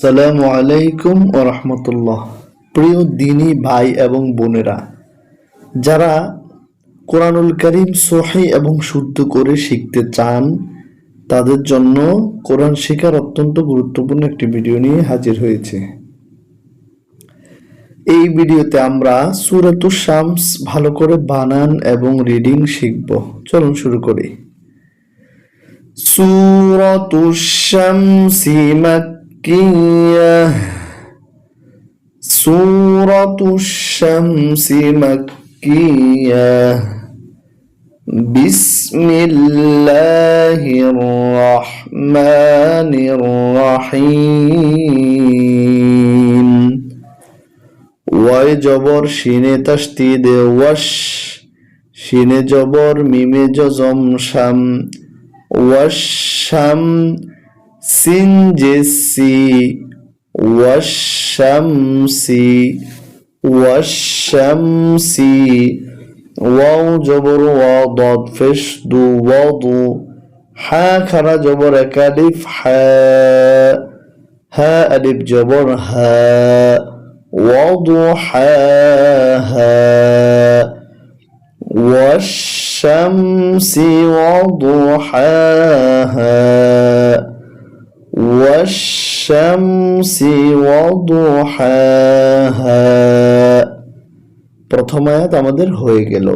আসসালামু আলাইকুম ও রহমতুল্লাহ। প্রিয় দিনী ভাই এবং বোনেরা, যারা কোরআনুল করিম সহি এবং শুদ্ধ করে শিখতে চান, তাদের জন্য কোরআন শেখার অত্যন্ত গুরুত্বপূর্ণ একটি ভিডিও নিয়ে হাজির হয়েছে। এই ভিডিওতে আমরা সুরাতুর শামস ভালো করে বানান এবং রিডিং শিখব। চলুন শুরু করি। সুরাতুর শামসি মাক্কিয়াহ سورة الشمس مكية بسم الله الرحمن الرحيم ওয়াই জবর শিনে তাস্তিদে ওয়াশ শিনে জবর মিমে জজম শাম ওয়াশ শাম سنجسي والشمس والشمس واو جبر وضد فشد وضو حا كرا جبر كالف حا ها ألف جبر ها وضحاها والشمس وضحاها والشمس وضحاها প্রথম আয়াত আমাদের হয়ে গেল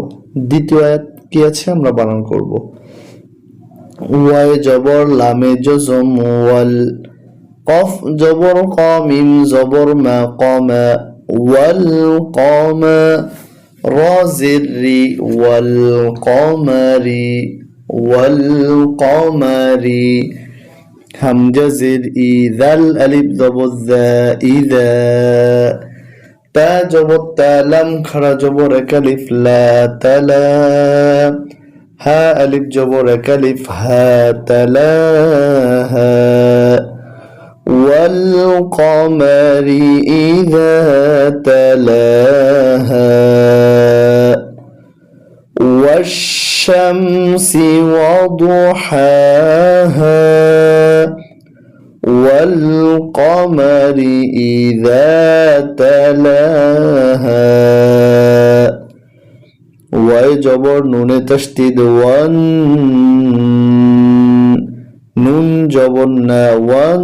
দ্বিতীয় আয়াত কি আছে আমরা বানান করব ওয়াই জবর লামে জজম ওয়াল কফ জবর কমিম জবর মা কমা ওয়াল কমা রাজিরি ওয়াল কমারি ওয়াল কমারি همجة زير إذا الألف ضبط ذا إذا تا جبت تا لم خرا جبر كلف لا تلا. ها ألف جبر كلف ها تلا. والقمر إذا تلاها والشمس وضحاها. والقمر إذا تلاها ويجبر نون تشديد ون নুন জবর না ওয়ান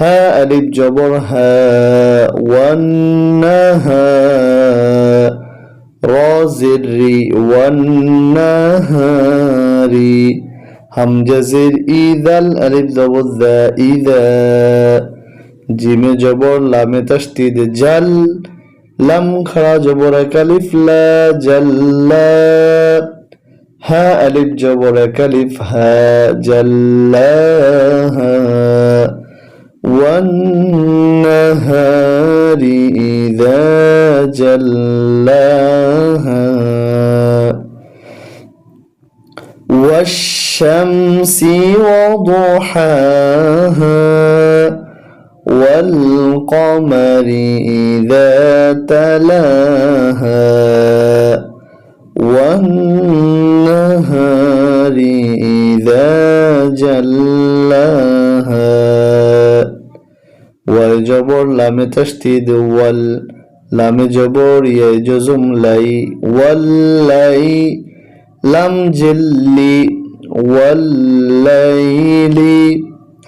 হা আলিফ জবর হা ওয়ান হা রজিরি ওয়ান হারি হামজাজির ইদাল আলিফ জবর দা ইদা জিমে জবর লামে তাসদিদ জাল লাম খাড়া জবর কালিফ লা জাল্লা হা আলিফ জবর কালিফ হা জাল্লাহা والنهار إذا جلاها والشمس وضحاها والقمر إذا تلاها والنهار إذا جلاها والجبر لم تشتد وال لم جبر يجزم لي واللي لم جلي والليل.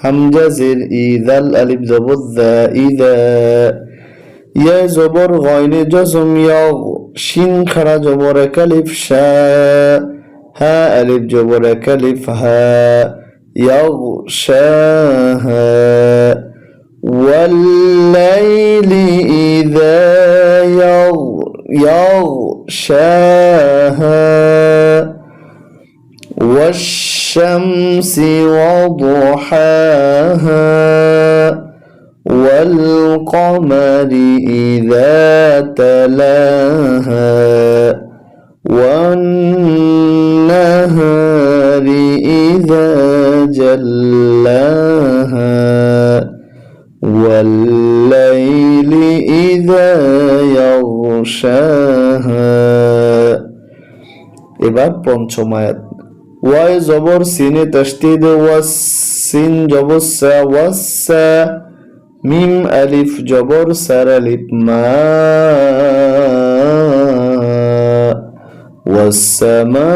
همجة إذا الألب زبر ذا إذا يا زبر غين جزم يغ شين خرا جبر كلف شا ها ألب جبر كلف ها يغشاها والليل إذا يغ يغشاها والشمس وضحاها والقمر إذا تلاها والنهار إذا جلاها والليل إذا يغشاها এবার পঞ্চম আয়াত ওয়াই জবর সিনে তস্তিদ ওয়াস সিন জবর সা ওয়াসা মিম আলিফ জবর সার আলিফ মা والسماء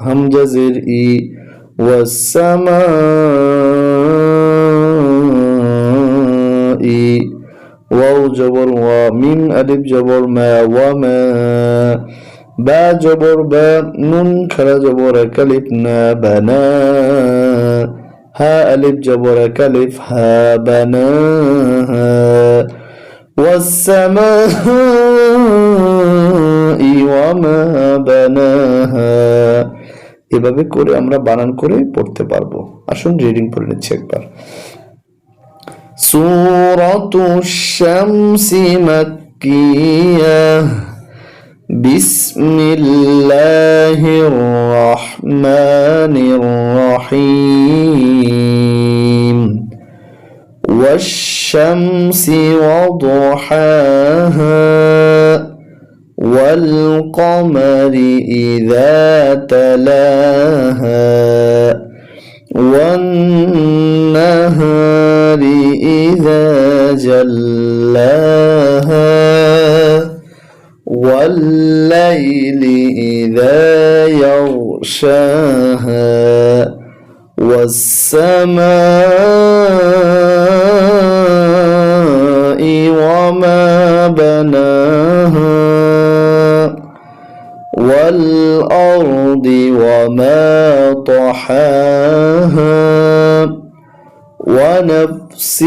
همزة زر إي والسماء واو جبر وميم ألف جبر ما وما با جبر با نون خرا جبر كلف نا بنا ها ألف جبر كلف ها بناها والسماء وما بناها এভাবে করে আমরা বানান করে পড়তে পারবো আসুন রিডিং পড়ে নিচ্ছি একবার সূরাতু শামসি মাক্কিয়া بسم الله الرحمن الرحيم. والشمس وضحاها والقمر إذا تلاها والنهار إذا جلاها والليل إذا يغشاها والسماء وما بناها والأرض وما طحاها ونفس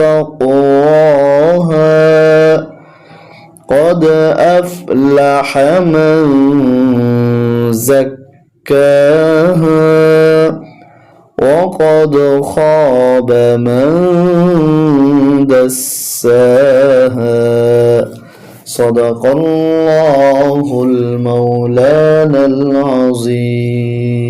وتقواها قد أفلح من زكاها. وقد خاب من دساها. صدق الله المولانا العظيم.